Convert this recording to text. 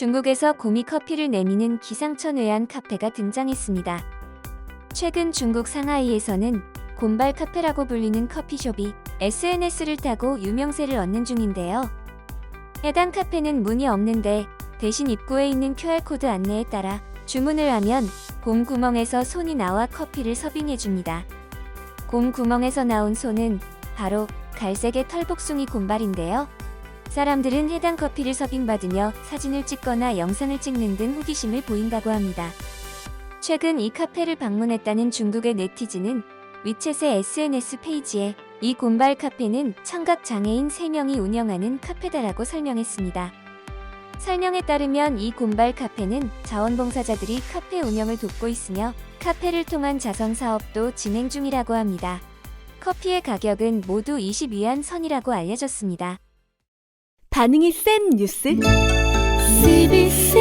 중국에서 고미 커피를 내미는 기상천 외환 카페가 등장했습니다. 최근 중국 상하이에서는 곰발 카페라고 불리는 커피숍이 SNS를 타고 유명세를 얻는 중인데요. 해당 카페는 문이 없는데 대신 입구에 있는 QR코드 안내에 따라 주문을 하면 곰 구멍에서 손이 나와 커피를 서빙해줍니다. 곰 구멍에서 나온 손은 바로 갈색의 털복숭이 곰발인데요. 사람들은 해당 커피를 서빙받으며 사진을 찍거나 영상을 찍는 등 호기심을 보인다고 합니다. 최근 이 카페를 방문했다는 중국의 네티즌은 위챗의 SNS 페이지에 이 곰발 카페는 청각 장애인 3명이 운영하는 카페다라고 설명했습니다. 설명에 따르면 이 곰발 카페는 자원봉사자들이 카페 운영을 돕고 있으며 카페를 통한 자선 사업도 진행 중이라고 합니다. 커피의 가격은 모두 20위안 선이라고 알려졌습니다. 반응이 센 뉴스? CBC